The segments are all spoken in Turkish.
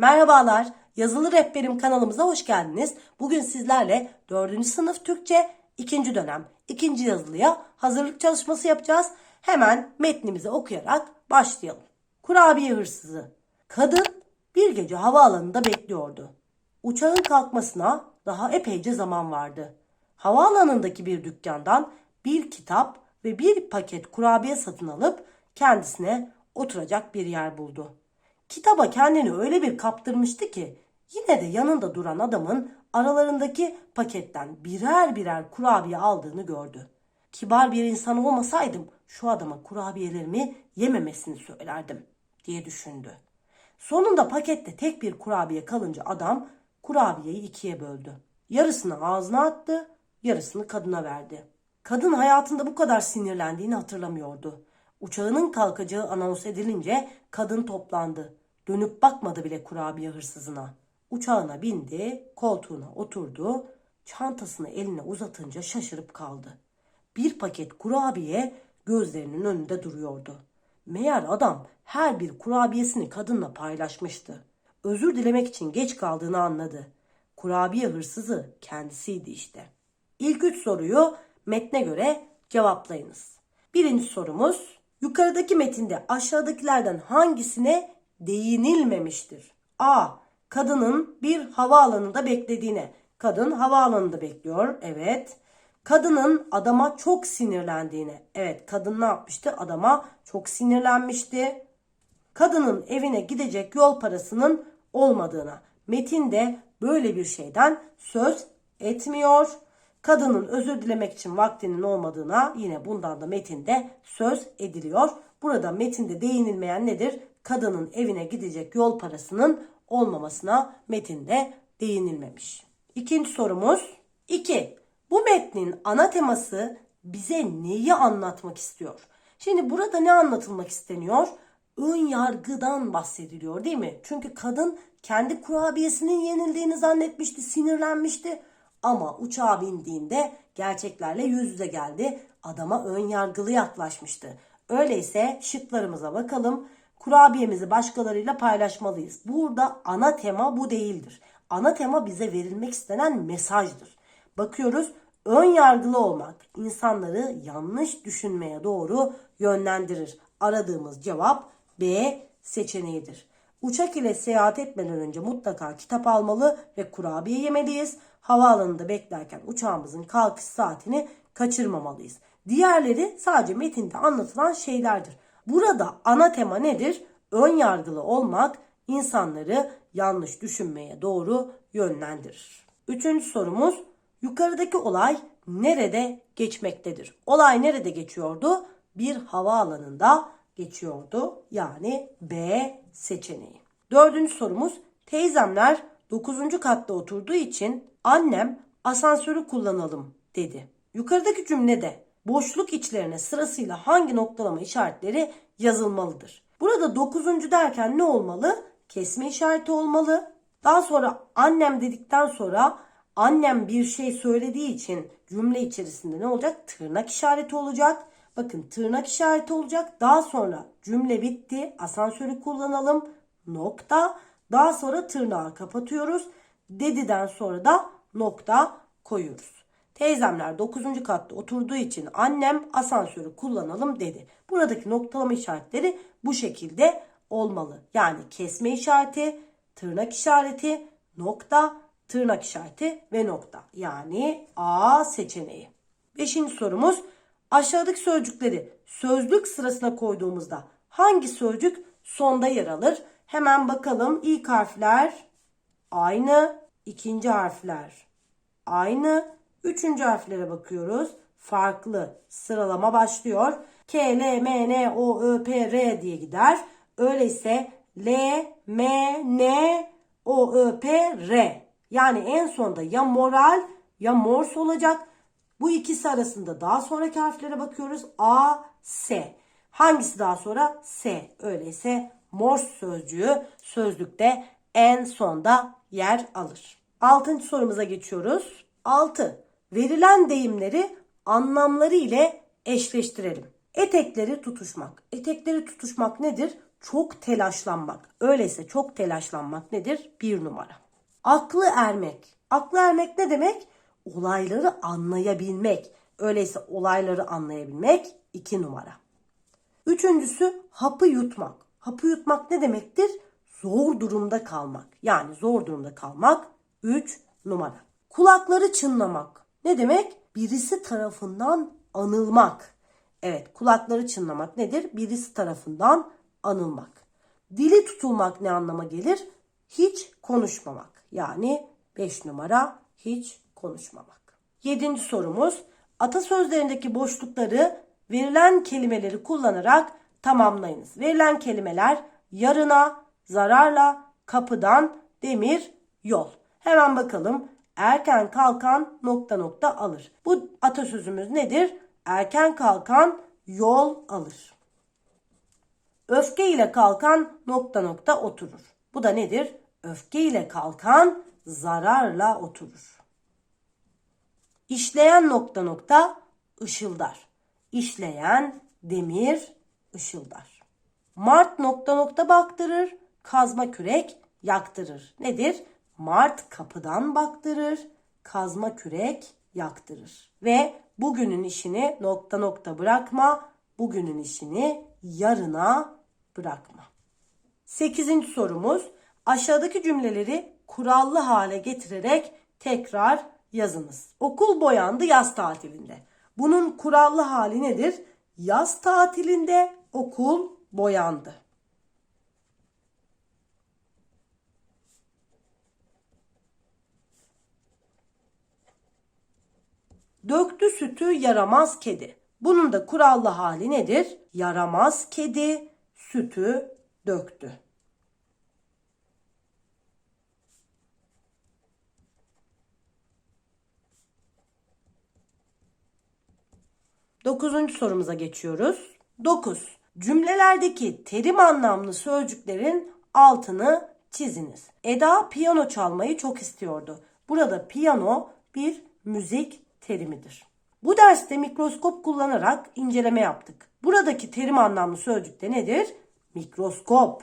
Merhabalar, Yazılı Rehberim kanalımıza hoş geldiniz. Bugün sizlerle 4. sınıf Türkçe 2. dönem 2. yazılıya hazırlık çalışması yapacağız. Hemen metnimizi okuyarak başlayalım. Kurabiye hırsızı. Kadın bir gece havaalanında bekliyordu. Uçağın kalkmasına daha epeyce zaman vardı. Havaalanındaki bir dükkandan bir kitap ve bir paket kurabiye satın alıp kendisine oturacak bir yer buldu. Kitaba kendini öyle bir kaptırmıştı ki yine de yanında duran adamın aralarındaki paketten birer birer kurabiye aldığını gördü. Kibar bir insan olmasaydım şu adama kurabiyelerimi yememesini söylerdim diye düşündü. Sonunda pakette tek bir kurabiye kalınca adam kurabiyeyi ikiye böldü. Yarısını ağzına attı, yarısını kadına verdi. Kadın hayatında bu kadar sinirlendiğini hatırlamıyordu. Uçağının kalkacağı anons edilince kadın toplandı. Dönüp bakmadı bile kurabiye hırsızına. Uçağına bindi, koltuğuna oturdu, çantasını eline uzatınca şaşırıp kaldı. Bir paket kurabiye gözlerinin önünde duruyordu. Meğer adam her bir kurabiyesini kadınla paylaşmıştı. Özür dilemek için geç kaldığını anladı. Kurabiye hırsızı kendisiydi işte. İlk üç soruyu metne göre cevaplayınız. Birinci sorumuz, yukarıdaki metinde aşağıdakilerden hangisine değinilmemiştir? A. Kadının bir havaalanında beklediğine. Kadın havaalanında bekliyor. Evet. Kadının adama çok sinirlendiğine. Evet kadın ne yapmıştı? Adama çok sinirlenmişti. Kadının evine gidecek yol parasının olmadığına. Metin de böyle bir şeyden söz etmiyor. Kadının özür dilemek için vaktinin olmadığına yine bundan da metinde söz ediliyor. Burada metinde değinilmeyen nedir? Kadının evine gidecek yol parasının olmamasına metinde değinilmemiş. İkinci sorumuz 2. Bu metnin ana teması bize neyi anlatmak istiyor? Şimdi burada ne anlatılmak isteniyor? Ön yargıdan bahsediliyor değil mi? Çünkü kadın kendi kurabiyesinin yenildiğini zannetmişti, sinirlenmişti. Ama uçağa bindiğinde gerçeklerle yüz yüze geldi. Adama ön yargılı yaklaşmıştı. Öyleyse şıklarımıza bakalım. Kurabiyemizi başkalarıyla paylaşmalıyız. Burada ana tema bu değildir. Ana tema bize verilmek istenen mesajdır. Bakıyoruz ön yargılı olmak insanları yanlış düşünmeye doğru yönlendirir. Aradığımız cevap B seçeneğidir. Uçak ile seyahat etmeden önce mutlaka kitap almalı ve kurabiye yemeliyiz. Havaalanında beklerken uçağımızın kalkış saatini kaçırmamalıyız. Diğerleri sadece metinde anlatılan şeylerdir. Burada ana tema nedir? Ön yargılı olmak insanları yanlış düşünmeye doğru yönlendirir. Üçüncü sorumuz yukarıdaki olay nerede geçmektedir? Olay nerede geçiyordu? Bir havaalanında geçiyordu. Yani B seçeneği. Dördüncü sorumuz teyzemler 9. katta oturduğu için annem asansörü kullanalım dedi. Yukarıdaki cümlede boşluk içlerine sırasıyla hangi noktalama işaretleri yazılmalıdır? Burada 9. derken ne olmalı? Kesme işareti olmalı. Daha sonra annem dedikten sonra annem bir şey söylediği için cümle içerisinde ne olacak? Tırnak işareti olacak. Bakın tırnak işareti olacak. Daha sonra cümle bitti. Asansörü kullanalım. Nokta. Daha sonra tırnağı kapatıyoruz. Dediden sonra da nokta koyuyoruz. Teyzemler 9. katta oturduğu için annem asansörü kullanalım dedi. Buradaki noktalama işaretleri bu şekilde olmalı. Yani kesme işareti, tırnak işareti, nokta, tırnak işareti ve nokta. Yani A seçeneği. Beşinci sorumuz aşağıdaki sözcükleri sözlük sırasına koyduğumuzda hangi sözcük sonda yer alır? Hemen bakalım ilk harfler aynı, ikinci harfler aynı, Üçüncü harflere bakıyoruz. Farklı sıralama başlıyor. K, L, M, N, O, Ö, P, R diye gider. Öyleyse L, M, N, O, Ö, P, R. Yani en sonda ya moral ya mors olacak. Bu ikisi arasında daha sonraki harflere bakıyoruz. A, S. Hangisi daha sonra? S. Öyleyse mors sözcüğü sözlükte en sonda yer alır. Altıncı sorumuza geçiyoruz. 6. Verilen deyimleri anlamları ile eşleştirelim. Etekleri tutuşmak. Etekleri tutuşmak nedir? çok telaşlanmak. Öyleyse çok telaşlanmak nedir? Bir numara. Aklı ermek. Aklı ermek ne demek? Olayları anlayabilmek. Öyleyse olayları anlayabilmek iki numara. Üçüncüsü hapı yutmak. Hapı yutmak ne demektir? Zor durumda kalmak. Yani zor durumda kalmak 3 numara. Kulakları çınlamak. Ne demek? Birisi tarafından anılmak. Evet kulakları çınlamak nedir? Birisi tarafından anılmak. Dili tutulmak ne anlama gelir? Hiç konuşmamak. Yani 5 numara hiç konuşmamak. Yedinci sorumuz. Atasözlerindeki boşlukları verilen kelimeleri kullanarak tamamlayınız. Verilen kelimeler yarına, zararla, kapıdan, demir, yol. Hemen bakalım. Erken kalkan nokta nokta alır. Bu atasözümüz nedir? Erken kalkan yol alır. Öfke ile kalkan nokta nokta oturur. Bu da nedir? Öfke ile kalkan zararla oturur. İşleyen nokta nokta ışıldar. İşleyen demir ışıldar. Mart nokta nokta baktırır. Kazma kürek yaktırır. Nedir? Mart kapıdan baktırır. Kazma kürek yaktırır. Ve bugünün işini nokta nokta bırakma. Bugünün işini yarına bırakma. Sekizinci sorumuz. Aşağıdaki cümleleri kurallı hale getirerek tekrar yazınız. Okul boyandı yaz tatilinde. Bunun kurallı hali nedir? Yaz tatilinde okul boyandı. Döktü sütü yaramaz kedi. Bunun da kurallı hali nedir? Yaramaz kedi sütü döktü. Dokuzuncu sorumuza geçiyoruz. 9. Cümlelerdeki terim anlamlı sözcüklerin altını çiziniz. Eda piyano çalmayı çok istiyordu. Burada piyano bir müzik terimidir. Bu derste mikroskop kullanarak inceleme yaptık. Buradaki terim anlamlı sözcük de nedir? Mikroskop.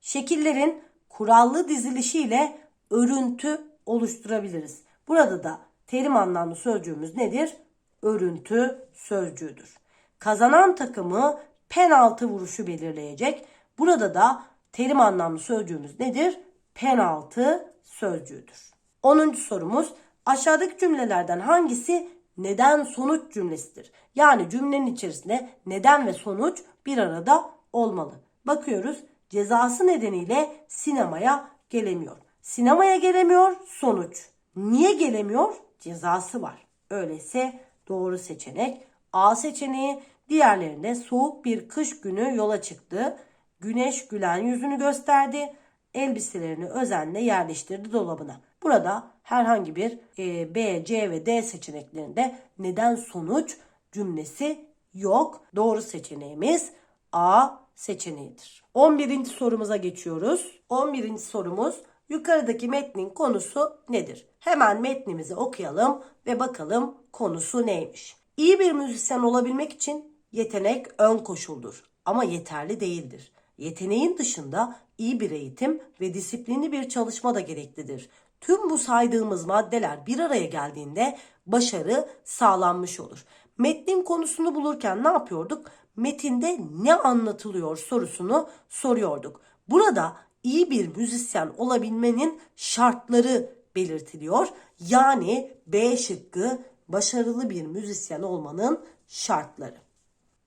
Şekillerin kurallı dizilişiyle örüntü oluşturabiliriz. Burada da terim anlamlı sözcüğümüz nedir? Örüntü sözcüğüdür. Kazanan takımı penaltı vuruşu belirleyecek. Burada da terim anlamlı sözcüğümüz nedir? Penaltı sözcüğüdür. 10. sorumuz aşağıdaki cümlelerden hangisi neden sonuç cümlesidir? Yani cümlenin içerisinde neden ve sonuç bir arada olmalı. Bakıyoruz cezası nedeniyle sinemaya gelemiyor. Sinemaya gelemiyor sonuç. Niye gelemiyor? Cezası var. Öyleyse doğru seçenek A seçeneği. Diğerlerinde soğuk bir kış günü yola çıktı. Güneş gülen yüzünü gösterdi. Elbiselerini özenle yerleştirdi dolabına. Burada herhangi bir e, B, C ve D seçeneklerinde neden sonuç cümlesi yok. Doğru seçeneğimiz A seçeneğidir. 11. sorumuza geçiyoruz. 11. sorumuz yukarıdaki metnin konusu nedir? Hemen metnimizi okuyalım ve bakalım konusu neymiş. İyi bir müzisyen olabilmek için yetenek ön koşuldur ama yeterli değildir. Yeteneğin dışında iyi bir eğitim ve disiplinli bir çalışma da gereklidir. Tüm bu saydığımız maddeler bir araya geldiğinde başarı sağlanmış olur. Metnin konusunu bulurken ne yapıyorduk? Metinde ne anlatılıyor sorusunu soruyorduk. Burada iyi bir müzisyen olabilmenin şartları belirtiliyor. Yani B şıkkı başarılı bir müzisyen olmanın şartları.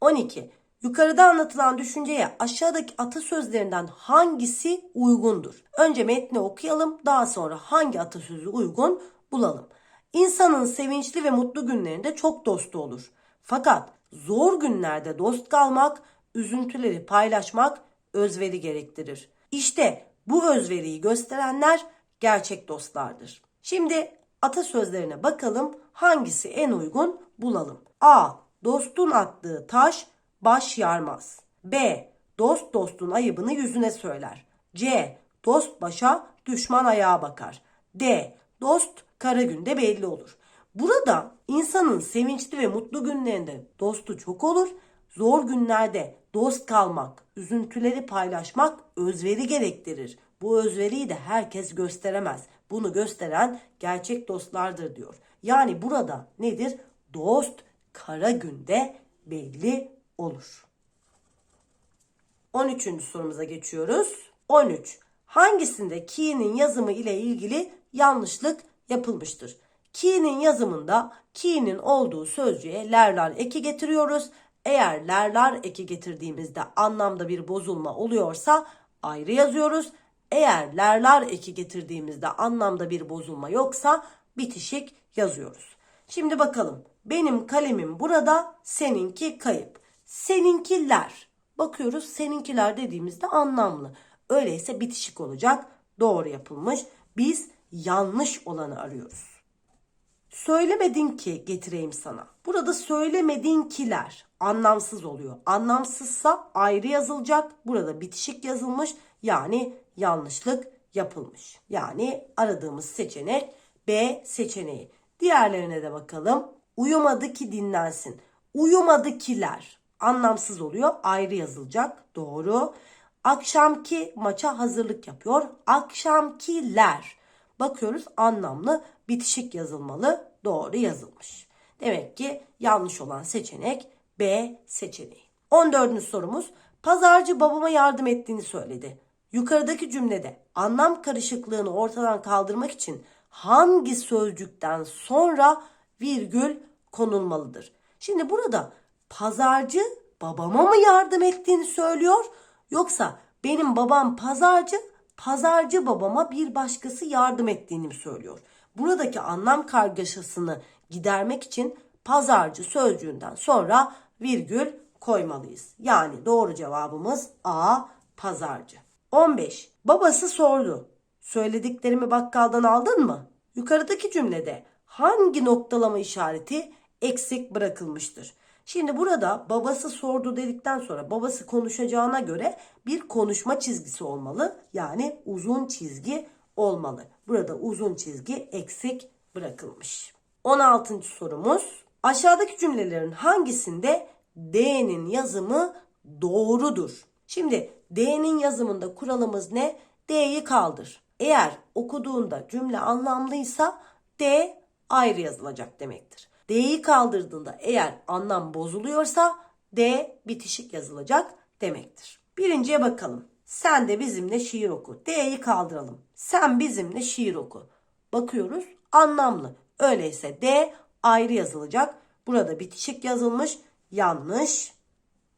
12. Yukarıda anlatılan düşünceye aşağıdaki atasözlerinden hangisi uygundur? Önce metni okuyalım, daha sonra hangi atasözü uygun bulalım. İnsanın sevinçli ve mutlu günlerinde çok dostu olur. Fakat zor günlerde dost kalmak, üzüntüleri paylaşmak özveri gerektirir. İşte bu özveriyi gösterenler gerçek dostlardır. Şimdi atasözlerine bakalım hangisi en uygun bulalım. A. Dostun attığı taş baş yarmaz. B. Dost dostun ayıbını yüzüne söyler. C. Dost başa düşman ayağa bakar. D. Dost kara günde belli olur. Burada insanın sevinçli ve mutlu günlerinde dostu çok olur, zor günlerde dost kalmak, üzüntüleri paylaşmak özveri gerektirir. Bu özveriyi de herkes gösteremez. Bunu gösteren gerçek dostlardır diyor. Yani burada nedir? Dost kara günde belli olur. 13. sorumuza geçiyoruz. 13. Hangisinde ki'nin yazımı ile ilgili yanlışlık yapılmıştır? Ki'nin yazımında ki'nin olduğu sözcüğe lerlar eki getiriyoruz. Eğer lerlar eki getirdiğimizde anlamda bir bozulma oluyorsa ayrı yazıyoruz. Eğer lerlar eki getirdiğimizde anlamda bir bozulma yoksa bitişik yazıyoruz. Şimdi bakalım. Benim kalemim burada, seninki kayıp. Seninkiler. Bakıyoruz seninkiler dediğimizde anlamlı. Öyleyse bitişik olacak. Doğru yapılmış. Biz yanlış olanı arıyoruz. Söylemedin ki getireyim sana. Burada söylemedin kiler anlamsız oluyor. Anlamsızsa ayrı yazılacak. Burada bitişik yazılmış. Yani yanlışlık yapılmış. Yani aradığımız seçenek B seçeneği. Diğerlerine de bakalım. Uyumadı ki dinlensin. Uyumadı kiler anlamsız oluyor. Ayrı yazılacak. Doğru. Akşamki maça hazırlık yapıyor. Akşamkiler. Bakıyoruz anlamlı bitişik yazılmalı. Doğru yazılmış. Demek ki yanlış olan seçenek B seçeneği. 14. sorumuz pazarcı babama yardım ettiğini söyledi. Yukarıdaki cümlede anlam karışıklığını ortadan kaldırmak için hangi sözcükten sonra virgül konulmalıdır? Şimdi burada pazarcı babama mı yardım ettiğini söylüyor yoksa benim babam pazarcı pazarcı babama bir başkası yardım ettiğini mi söylüyor? Buradaki anlam kargaşasını gidermek için pazarcı sözcüğünden sonra virgül koymalıyız. Yani doğru cevabımız A pazarcı. 15. Babası sordu. Söylediklerimi bakkaldan aldın mı? Yukarıdaki cümlede hangi noktalama işareti eksik bırakılmıştır? Şimdi burada babası sordu dedikten sonra babası konuşacağına göre bir konuşma çizgisi olmalı. Yani uzun çizgi olmalı. Burada uzun çizgi eksik bırakılmış. 16. sorumuz. Aşağıdaki cümlelerin hangisinde D'nin yazımı doğrudur? Şimdi D'nin yazımında kuralımız ne? D'yi kaldır. Eğer okuduğunda cümle anlamlıysa D ayrı yazılacak demektir. D'yi kaldırdığında eğer anlam bozuluyorsa D bitişik yazılacak demektir. Birinciye bakalım. Sen de bizimle şiir oku. D'yi kaldıralım. Sen bizimle şiir oku. Bakıyoruz anlamlı. Öyleyse D ayrı yazılacak. Burada bitişik yazılmış. Yanlış.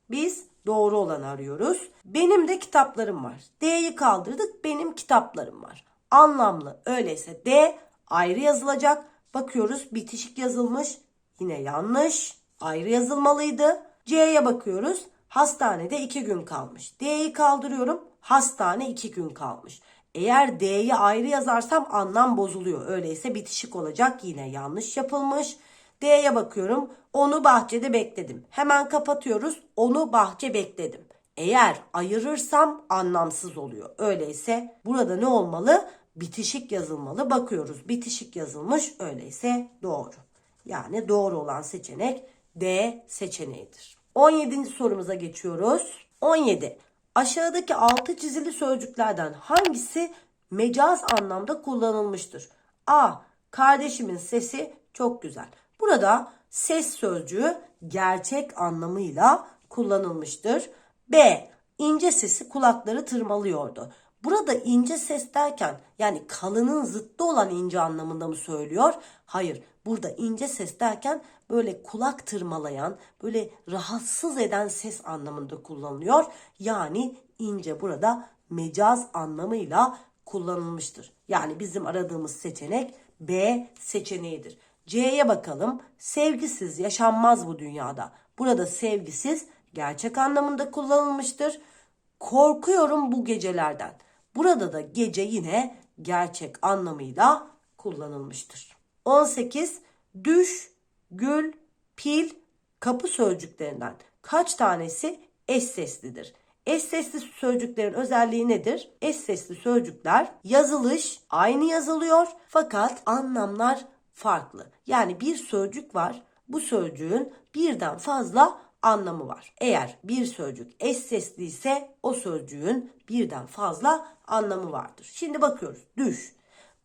Biz doğru olanı arıyoruz. Benim de kitaplarım var. D'yi kaldırdık. Benim kitaplarım var. Anlamlı. Öyleyse D ayrı yazılacak. Bakıyoruz bitişik yazılmış. Yine yanlış. Ayrı yazılmalıydı. C'ye bakıyoruz. Hastanede iki gün kalmış. D'yi kaldırıyorum. Hastane iki gün kalmış. Eğer D'yi ayrı yazarsam anlam bozuluyor. Öyleyse bitişik olacak. Yine yanlış yapılmış. D'ye bakıyorum. Onu bahçede bekledim. Hemen kapatıyoruz. Onu bahçe bekledim. Eğer ayırırsam anlamsız oluyor. Öyleyse burada ne olmalı? Bitişik yazılmalı. Bakıyoruz. Bitişik yazılmış. Öyleyse doğru. Yani doğru olan seçenek D seçeneğidir. 17. sorumuza geçiyoruz. 17. Aşağıdaki altı çizili sözcüklerden hangisi mecaz anlamda kullanılmıştır? A. Kardeşimin sesi çok güzel. Burada ses sözcüğü gerçek anlamıyla kullanılmıştır. B. İnce sesi kulakları tırmalıyordu. Burada ince ses derken yani kalının zıttı olan ince anlamında mı söylüyor? Hayır. Burada ince ses derken böyle kulak tırmalayan, böyle rahatsız eden ses anlamında kullanılıyor. Yani ince burada mecaz anlamıyla kullanılmıştır. Yani bizim aradığımız seçenek B seçeneğidir. C'ye bakalım. Sevgisiz yaşanmaz bu dünyada. Burada sevgisiz gerçek anlamında kullanılmıştır. Korkuyorum bu gecelerden. Burada da gece yine gerçek anlamıyla kullanılmıştır. 18. Düş, gül, pil, kapı sözcüklerinden kaç tanesi eş seslidir? Eş sesli sözcüklerin özelliği nedir? Eş sesli sözcükler yazılış aynı yazılıyor fakat anlamlar farklı. Yani bir sözcük var. Bu sözcüğün birden fazla anlamı var. Eğer bir sözcük eş sesli ise o sözcüğün birden fazla anlamı vardır. Şimdi bakıyoruz. Düş.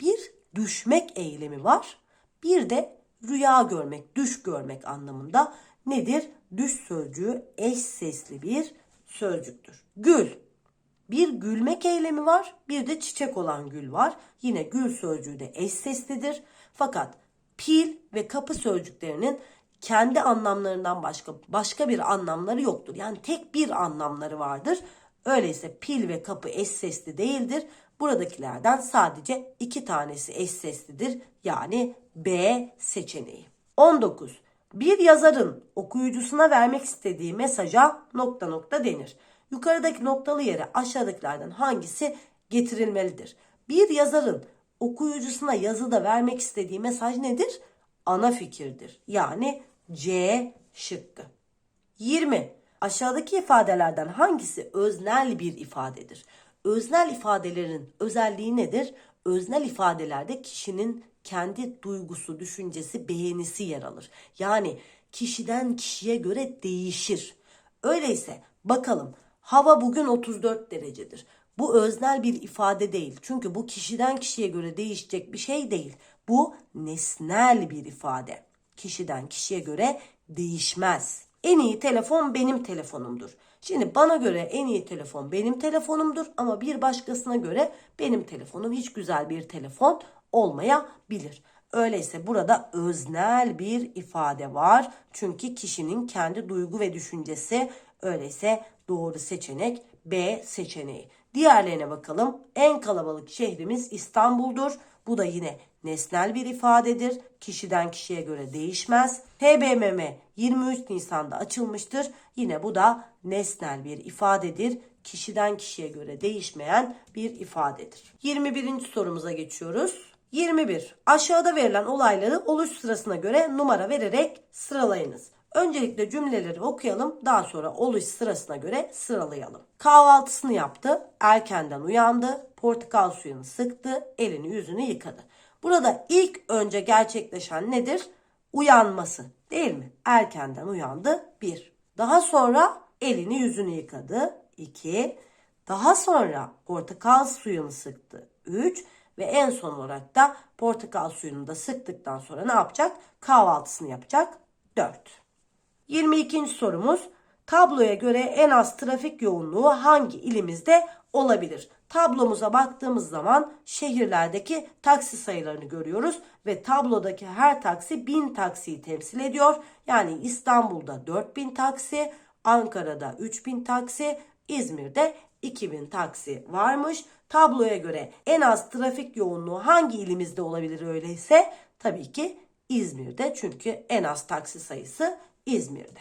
Bir düşmek eylemi var. Bir de rüya görmek, düş görmek anlamında nedir? Düş sözcüğü eş sesli bir sözcüktür. Gül. Bir gülmek eylemi var, bir de çiçek olan gül var. Yine gül sözcüğü de eş seslidir. Fakat pil ve kapı sözcüklerinin kendi anlamlarından başka başka bir anlamları yoktur. Yani tek bir anlamları vardır. Öyleyse pil ve kapı eş sesli değildir. Buradakilerden sadece iki tanesi eş seslidir. Yani B seçeneği. 19. Bir yazarın okuyucusuna vermek istediği mesaja nokta nokta denir. Yukarıdaki noktalı yere aşağıdakilerden hangisi getirilmelidir? Bir yazarın okuyucusuna yazıda vermek istediği mesaj nedir? Ana fikirdir. Yani C şıkkı. 20. Aşağıdaki ifadelerden hangisi öznel bir ifadedir? Öznel ifadelerin özelliği nedir? Öznel ifadelerde kişinin kendi duygusu, düşüncesi, beğenisi yer alır. Yani kişiden kişiye göre değişir. Öyleyse bakalım hava bugün 34 derecedir. Bu öznel bir ifade değil. Çünkü bu kişiden kişiye göre değişecek bir şey değil. Bu nesnel bir ifade. Kişiden kişiye göre değişmez. En iyi telefon benim telefonumdur. Şimdi bana göre en iyi telefon benim telefonumdur ama bir başkasına göre benim telefonum hiç güzel bir telefon olmayabilir. Öyleyse burada öznel bir ifade var. Çünkü kişinin kendi duygu ve düşüncesi öyleyse doğru seçenek B seçeneği. Diğerlerine bakalım. En kalabalık şehrimiz İstanbul'dur. Bu da yine nesnel bir ifadedir. Kişiden kişiye göre değişmez. TBMM 23 Nisan'da açılmıştır. Yine bu da nesnel bir ifadedir. Kişiden kişiye göre değişmeyen bir ifadedir. 21. sorumuza geçiyoruz. 21. Aşağıda verilen olayları oluş sırasına göre numara vererek sıralayınız. Öncelikle cümleleri okuyalım. Daha sonra oluş sırasına göre sıralayalım. Kahvaltısını yaptı. Erkenden uyandı. Portakal suyunu sıktı. Elini yüzünü yıkadı. Burada ilk önce gerçekleşen nedir? Uyanması değil mi? Erkenden uyandı. 1. Daha sonra elini yüzünü yıkadı. 2. Daha sonra portakal suyunu sıktı. 3 ve en son olarak da portakal suyunu da sıktıktan sonra ne yapacak? Kahvaltısını yapacak. 4. 22. sorumuz. Tabloya göre en az trafik yoğunluğu hangi ilimizde olabilir? Tablomuza baktığımız zaman şehirlerdeki taksi sayılarını görüyoruz ve tablodaki her taksi 1000 taksiyi temsil ediyor. Yani İstanbul'da 4000 taksi, Ankara'da 3000 taksi, İzmir'de 2000 taksi varmış. Tabloya göre en az trafik yoğunluğu hangi ilimizde olabilir öyleyse? Tabii ki İzmir'de çünkü en az taksi sayısı İzmir'de.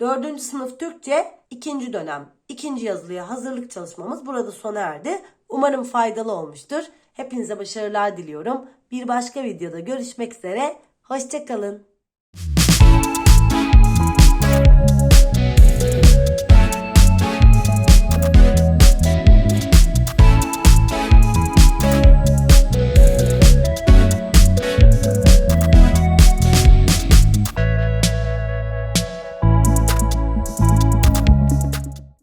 Dördüncü sınıf Türkçe ikinci dönem ikinci yazılıya hazırlık çalışmamız burada sona erdi. Umarım faydalı olmuştur. Hepinize başarılar diliyorum. Bir başka videoda görüşmek üzere. Hoşçakalın.